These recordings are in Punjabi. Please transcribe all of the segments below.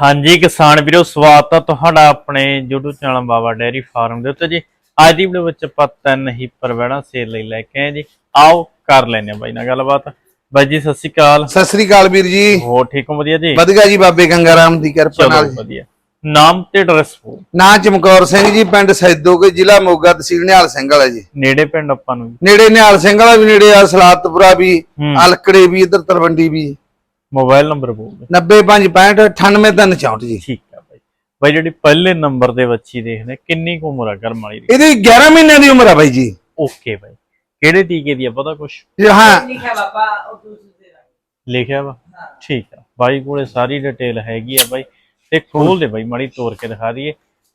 ਹਾਂਜੀ ਕਿਸਾਨ ਵੀਰੋ ਸਵਾਗਤ ਹੈ ਤੁਹਾਡਾ ਆਪਣੇ YouTube channel Baba dairy farm ਦੇ ਉੱਤੇ ਜੀ। ਅੱਜ ਦੀ ਵੀਡੀਓ ਵਿੱਚ ਆਪਾਂ ਤਿੰਨ ਹੀ ਪਰਵੈਣਾ ਸੇਲ ਲਈ ਲੈ ਕੇ ਆਏ ਜੀ। ਆਓ ਕਰ ਲੈਨੇ ਆ ਬਾਈ ਨਾਲ ਗੱਲਬਾਤ। ਬਾਈ ਜੀ ਸਤਿ ਸ਼੍ਰੀ ਅਕਾਲ। ਸਤਿ ਸ੍ਰੀ ਅਕਾਲ ਵੀਰ ਜੀ। ਹੋਰ ਠੀਕ ਹੋ? ਵਧੀਆ ਜੀ? ਵਧੀਆ ਜੀ ਬਾਬੇ ਗੰਗਾਰਾਮ ਦੀ ਕਿਰਪਾ ਚਲੋ ਨਾਲ ਵਧੀਆ। ਨਾਮ ਤੇ ਐਡਰੈਸ ਹੋ ਨਾਂ ਚਮਕੌਰ ਸਿੰਘ ਜੀ ਪਿੰਡ ਸੈਦੋਕੇ ਜ਼ਿਲ੍ਹਾ ਮੋਗਾ ਤਹਿਸੀਲ ਨਿਹਾਲ ਸਿੰਘ ਵਾਲਾ ਜੀ। ਨੇੜੇ ਪਿੰਡ ਆਪਾਂ ਨੂੰ। ਨੇੜੇ ਨਿਹਾਲ ਸਿੰਘ ਵਾਲਾ ਵੀ ਨੇੜੇ ਆ ਸਲਾਤਪੁਰਾ ਵੀ ਹੂੰ। ਅਲਕੜੇ ਵੀ ਇਧਰ ਤਲਵੰਡੀ ਵੀ। ਮੋਬਾਈਲ ਨੰਬਰ ਬੋਲ ਦਿਓ 9565 ਜੀ। ਠੀਕ ਆ ਬਾਈ। ਬਾਈ ਜਿਹੜੀ ਪਹਿਲੇ ਨੰਬਰ ਦੇ ਬੱਚੀ ਦੇਖਦੇ ਕਿੰਨੀ ਕੁ ਉਮਰ ਆ ਕਰਮ ਵਾਲੀ ਦੀ? ਇਹਦੀ 11 ਮਹੀਨਿਆਂ ਦੀ ਉਮਰ ਆ ਬਾਈ ਜੀ। ਓਕੇ ਬਾਈ। ਕਿਹੜੇ ਟੀਕੇ ਦੀ ਆ ਪਤਾ ਕੁਛ? ਹਾਂ। ਲਿਖਿਆ ਬਾਬਾ ਉਹ ਦੂਸਰੇ ਦਾ। ਲਿਖਿਆ ਵਾ? ਠੀਕ ਆ। ਬਾਈ ਕੋਲੇ ਸਾਰੀ ਡਿਟੇਲ ਹੈਗੀ ਆ ਬਾਈ। ਤੇ ਖੋਲ ਦੇ ਬਾਈ ਮਾੜੀ ਤੋੜ ਕੇ ਦਿਖਾ ਦਈਏ।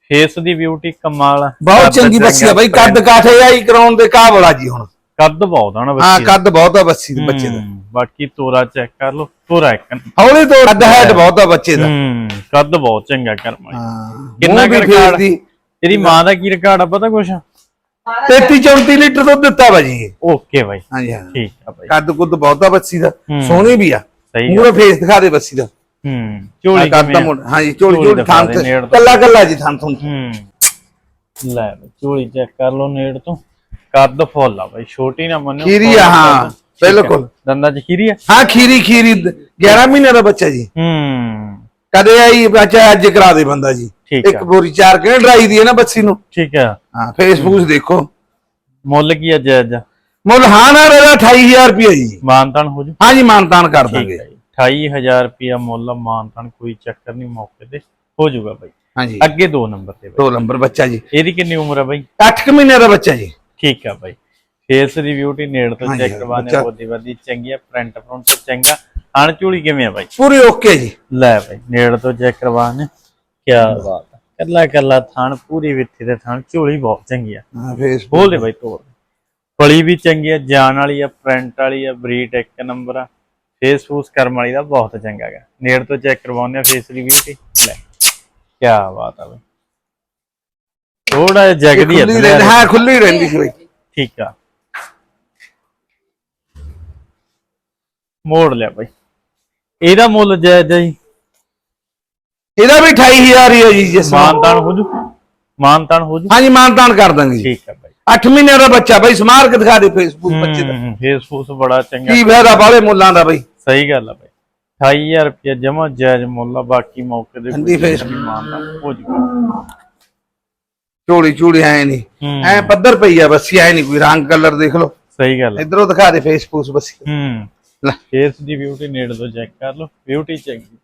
ਫੇਸ ਦੀ ਬਿਊਟੀ ਕਮਾਲ ਆ। ਬਹੁਤ ਚੰਗੀ ਬੱਸੀ ਆ ਬਾਈ। ਕੱਦ ਕਾਠੇ ਆਈ ਕਰਾਉਣ ਦੇ ਕਾਹ ਵਾਲਾ ਜੀ ਹੁਣ। ਕੱਦ ਬਹੁਤ ਆ ਨਾ ਹਾਂ ਬੱਚੀ ਦਾ। ਕੱਦ ਬਹੁਤ ਆ ਬੱਚੇ ਦਾ ਹੂੰ, ਬਾਕੀ ਤੋਰਾ ਚੈੱਕ ਕਰ ਲਓ ਤੋਰਾ ਇੱਕ ਹੌਲੀ ਤੋਂ ਕੱਦ ਹੈਟ ਬਹੁਤ ਆ ਬੱਚੇ ਦਾ। ਹੂੰ ਕੱਦ ਬਹੁਤ ਚੰਗਾ ਕਰਮ ਹਾਂ ਕਿੰਨਾ ਕਿੰਨਾ ਕੁ ਰਿਕਾਰਡ? ਦੀ ਇਹਦੀ ਮਾਂ ਦਾ ਕੀ ਰਿਕਾਰਡ ਆ ਪਤਾ ਕੁਛ? 33 34 ਲੀਟਰ ਦੁੱਧ ਦਿੱਤਾ ਵਾ ਜੀ ਇਹ। ਓਕੇ ਬਾਈ। ਹਾਂਜੀ ਹਾਂ। ਠੀਕ ਆ ਬਾਈ। ਕੱਦ ਕੁੱਦ ਬਹੁਤ ਆ ਬੱਸੀ ਦਾ। ਸੋਹਣੀ ਵੀ ਆ। ਸਹੀ। ਮੂਰੇ ਫੇਸ ਦਿਖਾ ਦੇ ਬੱਸੀ ਦਾ। ਹੂੰ ਝੋਲੀ ਕੱਦ ਕਿਵੇਂ ਦਾ ਆ? ਮੁੰਡਾ ਹਾਂਜੀ ਝੋਲੀ ਝੋਲੀ ਝੋਲੀ ਦਿਖਾ ਥਾਂ ਦੇ ਤੇ। ਨੇੜ ਤੋਂ। ਕੱਲਾ ਕੱਲਾ ਜੀ ਥਾਂ ਤੋਂ। ਹੂੰ। ਲੈ ਬਈ ਝੋਲੀ ਚੈੱਕ ਕਰ ਲਓ ਨੇੜ ਤੋਂ। ਕੱਦ ਫੁੱਲ ਆ ਬਾਈ ਛੋਟੀ ਨਾ ਮੰਨਿਓ ਖੀਰੀ ਆ, ਹਾਂ। ਬਿਲਕੁਲ। ਦੰਦਾਂ 'ਚ ਖੀਰੀ ਆ? ਹਾਂ ਖੀਰੀ ਖੀਰੀ 11 ਮਹੀਨੇ ਦਾ ਬੱਚਾ ਜੀ। ਹੂੰ। ਕਦੇ ਆਈ ਬੱਚਾ ਅੱਜ ਕਰਾ ਦੇ ਬੰਦਾ ਜੀ। ਇੱਕ। ਬੋਰੀ ਚਾਰ ਕਿਹਨੇ ਡਰਾਈ ਦੀ ਹੈ ਨਾ ਬੱਚੀ ਨੂੰ। ਠੀਕ ਆ। ਹਾਂ ਫੇਸਬੁੱਕ ਦੇਖੋ। ਮੁੱਲ ਕੀ ਅੱਜ ਅੱਜ? ਮੁੱਲ ਹਾਂ ਨਾ ਇਹਦਾ 28000 ਰੁਪਏ ਜੀ। ਮਾਨਤਾਨ ਹੋ ਜੂ? ਹਾਂਜੀ ਮਾਨਤਾਨ ਕਰ ਦਾਂਗੇ। ਹੈ ਜੀ 28000 ਰੁਪਿਆ ਮੁੱਲ ਮਾਨਤਾਨ ਕੋਈ ਚੱਕਰ ਨਹੀਂ ਮੌਕੇ ਤੇ ਹੋ ਜਾਊਗਾ ਬਾਈ। ਹਾਂਜੀ ਅੱਗੇ ਦੋ ਨੰਬਰ ਤੇ ਬਾਈ। ਦੋ ਨੰਬਰ ਬੱਚਾ ਜੀ। ਇਹਦੀ ਕਿੰਨੀ ਉਮਰ ਆ ਬਾਈ? 8 ਮਹੀਨੇ ਦਾ ਬੱਚਾ ਜੀ। ਠੀਕ ਆ ਬਾਈ। ਫੇਸ ਦੀ ਬਿਊਟੀ ਨੇੜ ਤੋਂ ਚੈੱਕ ਕਰਵਾਣੇ ਬੋਦੀ ਬਦੀ ਚੰਗੀ ਆ ਪ੍ਰਿੰਟ ਫਰੰਟ ਤੋਂ ਚੰਗਾ। ਹਣ ਝੂਲੀ ਕਿਵੇਂ ਆ ਬਾਈ? ਪੂਰੀ ਓਕੇ ਜੀ। ਲੈ ਬਾਈ ਨੇੜ ਤੋਂ ਚੈੱਕ ਕਰਵਾਣੇ ਕੀ ਬਾਤ ਕੱਲਾ ਕੱਲਾ ਥਣ ਪੂਰੀ ਵਿੱਥੀ ਦੇ ਥਣ ਝੂਲੀ ਬਹੁਤ ਚੰਗੀ ਆ। ਹਾਂ ਫੇਸਬੁੱਕ ਬੋਲ ਦੇ ਬਾਈ ਤੋੜ ਪਲੀ ਵੀ ਚੰਗੀ ਆ ਜਾਨ ਵਾਲੀ ਆ ਪ੍ਰਿੰਟ ਵਾਲੀ ਆ ਬਰੀਡ ਇੱਕ ਨੰਬਰ ਆ। ਫੇਸ ਫੂਸ ਕਰਮ ਵਾਲੀ ਦਾ ਬਹੁਤ ਚੰਗਾ ਹੈਗਾ। ਨੇੜ ਤੋਂ ਚੈੱਕ ਕਰਵਾਉਂਦੇ ਆ ਫੇਸ ਦੀ ਬਿਊਟੀ ਲੈ ਕੀ ਬਾਤ ਆ ਬਾਈ। ਥੋੜਾ ਜਿਹਾ ਜਗਦੀ ਆ ਖੁੱਲੀ ਰਹਿੰਦੀ ਹਾਂ ਖੁੱਲੀ ਰਹਿੰਦੀ ਸੀ ਬਾਈ। ਠੀਕ ਆ। ਮੋੜ ਲਿਆ ਬਾਈ। ਇਹਦਾ ਮੁੱਲ ਜਾਇਜ਼ ਜੀ। ਇਹਦਾ ਵੀ 28000 ਹੀ ਹੈ ਜੀ ਜਿਸ ਮਾਨਤਾਨ ਹੋ ਜੂ? ਮਾਨਤਾਨ ਹੋ ਜੂ? ਹਾਂਜੀ ਮਾਨਤਾਨ ਕਰ ਦਾਂਗੇ ਜੀ। ਠੀਕ ਆ ਬਾਈ। 8 ਮਹੀਨਿਆਂ ਦਾ ਬੱਚਾ ਬਾਈ ਸਮਾਰਕ ਦਿਖਾ ਦੇ ਫੇਸਬੁੱਕ ਬੱਚੇ ਦਾ। ਹੂੰ ਫੇਸ ਫੂਸ ਬੜਾ ਚੰਗਾ ਕੀ ਫਾਇਦਾ ਬਾਲੇ ਮੁੱਲਾਂ ਦਾ ਬਾਈ। ਸਹੀ ਗੱਲ ਆ ਬਾਈ। 28000 ਰੁਪਏ ਜਮਾ ਜਾਇਜ਼ ਮੁੱਲ ਆ ਬਾਕੀ ਮੌਕੇ ਦੇ ਠੰਡੀ ਫੇਸ ਮਾਨਤਾਨ ਹੋ ਜੂ। ਝੋਲੀ ਝੂੜੀ ਐ ਨਹੀਂ ਐ ਪੱਧਰ ਪਈ ਆ ਬੱਸੀ ਐ ਨਹੀਂ ਕੋਈ ਰੰਗ ਕਲਰ ਦੇਖ ਲਓ। ਸਹੀ ਗੱਲ ਇਧਰੋਂ ਦਿਖਾ ਦੇ ਫੇਸਬੁੱਕ ਬੱਸੀ। ਹੂੰ। ਫੇਸ ਦੀ ਬਿਊਟੀ ਨੇੜ ਤੋਂ ਚੈੱਕ ਕਰ ਲਓ ਬਿਊਟੀ ਚੰਗੀ।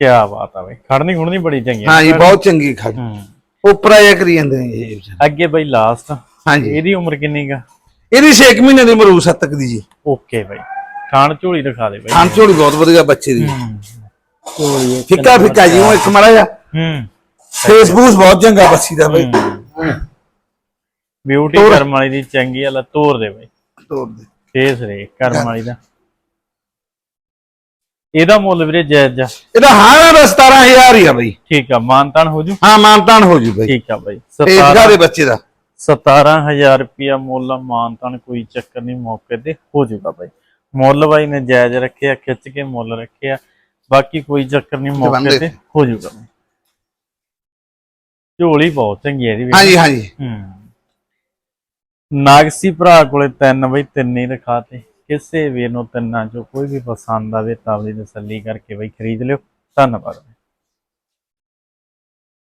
ਕੀ ਬਾਤ ਆ ਬਾਈ ਖੜਨੀ ਖੁੜਨੀ ਬੜੀ ਚੰਗੀ ਹਾਂ ਜੀ ਬਹੁਤ ਚੰਗੀ ਖੜ ਉੱਪਰ ਆਇਆ ਕਰੀ ਜਾਂਦੇ ਨੇ। ਅੱਗੇ ਬਈ ਲਾਸਟ ਹਾਂਜੀ ਇਹਦੀ ਉਮਰ ਕਿੰਨੀ ਗਾ ਇਹਦੀ 6 ਮਹੀਨੇ ਦੀ ਉਮਰ ਹੋ ਤੱਕ ਦੀ ਜੀ। ਓਕੇ ਬਾਈ। ਖਾਣ ਝੋਲੀ ਦਿਖਾ ਦੇ ਬਾਈ। ਖਾਨ ਝੋਲੀ ਬਹੁਤ ਵਧੀਆ ਬੱਚੇ ਦੀ। ਹੂੰ। ਫਿੱਕਾ ਫਿੱਕਾ ਜੀ ਉਹ ਇੱਕ ਮਾੜਾ ਜਿਹਾ। ਹੂੰ। ਫੇਸਬੁੱਕ ਬਹੁਤ ਚੰਗਾ ਬੱਸੀ ਦਾ ਬਾਈ। ਬਿਊਟੀ ਕਰਮ ਵਾਲੀ ਦੀ ਚੰਗੀ ਆ ਲੈ ਤੋਰ ਦੇ ਬਾਈ। ਤੋੜ ਦੇ। ਫੇਸ ਰੇ ਕਰਮ ਵਾਲੀ ਦਾ। ਇਹਦਾ ਮੁੱਲ ਵੀਰੇ ਜਾਇਜ਼ ਆ। ਇਹਦਾ ਹਾਂ ਦਾ 17000 ਹੀ ਆ ਬਾਈ। ਠੀਕ ਆ ਮਾਨਤਾਨ ਹੋ ਜੂ? ਹਾਂ ਮਾਨਤਾਨ ਹੋ ਜੂ ਬਾਈ। ਠੀਕ ਆ ਬਾਈ। ਫੇਸ 17 ਦੇ ਬੱਚੇ ਦਾ। 17000 ਰੁਪਿਆ ਮੁੱਲ ਆ, ਮਾਨਤਾਨ ਕੋਈ ਚੱਕਰ ਨਹੀਂ ਮੌਕੇ ਤੇ ਹੋ ਜੂਗਾ ਬਾਈ। ਮੁੱਲ ਬਾਈ ਨੇ ਜਾਇਜ਼ ਰੱਖਿਆ ਖਿੱਚ ਕੇ ਮੁੱਲ ਰੱਖਿਆ। ਬਾਕੀ ਕੋਈ ਚੱਕਰ ਨਹੀਂ ਮੌਕੇ। ਤੇ ਹੋ ਜੂਗਾ ਬਾਈ। ਝੋਲੀ ਬਹੁਤ ਚੰਗੀ ਹੈ ਇਹਦੀ ਵੀ। ਹਾਂਜੀ ਹਾਂਜੀ। ਹੂੰ। ਨਾਗਸੀ ਭਰਾ ਕੋਲੇ ਤਿੰਨ ਬਈ ਤਿੰਨ ਹੀ ਰਖਾਤੇ। ਕਿਸੇ ਵੀਰ ਨੂੰ ਤਿੰਨਾਂ ਚੋਂ ਕੋਈ ਵੀ ਪਸੰਦ ਆਵੇ ਤਾਂ ਆਪਣੀ ਤਸੱਲੀ ਕਰਕੇ ਬਈ ਖਰੀਦ ਲਿਓ। ਧੰਨਵਾਦ।